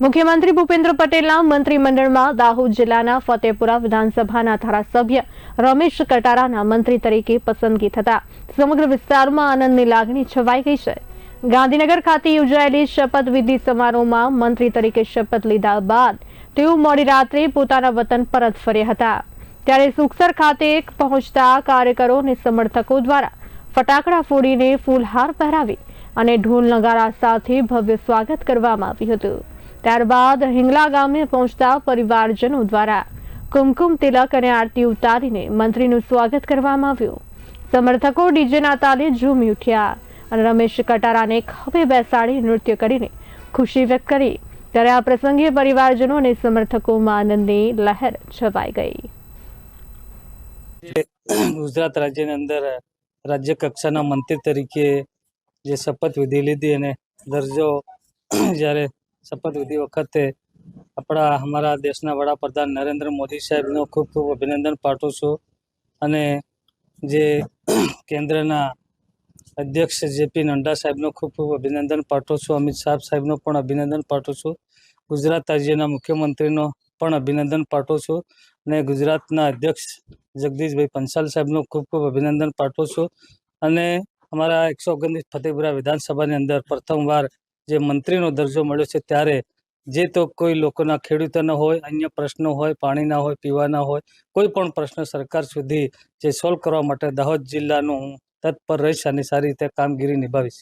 મુખ્યમંત્રી ભૂપેન્દ્ર પટેલના મંત્રીમંડળમાં દાહોદ જિલ્લાના ફતેપુરા વિધાનસભાના ધારાસભ્ય રમેશ કટારાના મંત્રી તરીકે પસંદગી થતા સમગ્ર વિસ્તારમાં આનંદની લાગણી છવાઈ ગઈ છે. ગાંધીનગર ખાતે યોજાયેલી શપથવિધિ સમારોહમાં મંત્રી તરીકે શપથ લીધા બાદ તેઓ મોડી રાત્રે પોતાના વતન પરત ફર્યા હતા. ત્યારે સુખસર ખાતે પહોંચતા કાર્યકરો અને સમર્થકો દ્વારા ફટાકડા ફોડીને ફૂલહાર પહેરાવી અને ઢોલ નગારા સાથે ભવ્ય સ્વાગત કરવામાં આવ્યું હતું. ત્યારબાદ હિંગલા ગામે પહોંચતા પરિવારજનો દ્વારા કુમકુમ તિલક અને આરતી ઉતારીને મંત્રીનું સ્વાગત કરવામાં આવ્યું. સમર્થકો ડીજેના તાલે ઝૂમી ઉઠ્યા અને રમેશ કટારાને ખભે બેસાડી નૃત્ય કરીને ખુશી વ્યક્ત કરી. ત્યારે આ પ્રસંગે પરિવારજનો અને સમર્થકોમાં આનંદની લહેર છવાઈ ગઈ. ગુજરાત રાજ્યની અંદર રાજ્ય કક્ષાના મંત્રી તરીકે જે શપથ વિધિ લીધી અને દરજ્જો જ્યારે શપથવિધિ વખતે આપણા અમારા દેશના વડાપ્રધાન નરેન્દ્ર મોદી સાહેબનો ખૂબ ખૂબ અભિનંદન પાઠવું છું. અને જે કેન્દ્રના અધ્યક્ષ જેપી નડ્ડા સાહેબનો ખૂબ ખૂબ અભિનંદન પાઠવું છું. અમિત શાહ સાહેબનો પણ અભિનંદન પાઠવું છું. ગુજરાત રાજ્યના મુખ્યમંત્રીનો પણ અભિનંદન પાઠવું છું. અને ગુજરાતના અધ્યક્ષ જગદીશભાઈ પંચાલ સાહેબનું ખૂબ ખૂબ અભિનંદન પાઠવું છું. અને અમારા એકસો ઓગણત્રીસ ફતેપુરા વિધાનસભાની અંદર પ્રથમવાર જે મંત્રીનો દરજ્જો મળ્યો છે ત્યારે જે તો કોઈ લોકોના ખેડૂતોના હોય, અન્ય પ્રશ્નો હોય, પાણીના હોય, પીવાના હોય, કોઈ પણ પ્રશ્ન સરકાર સુધી જે સોલ્વ કરવા માટે દાહોદ જિલ્લાનું હું તત્પર રહીશ અને સારી રીતે કામગીરી નિભાવીશ.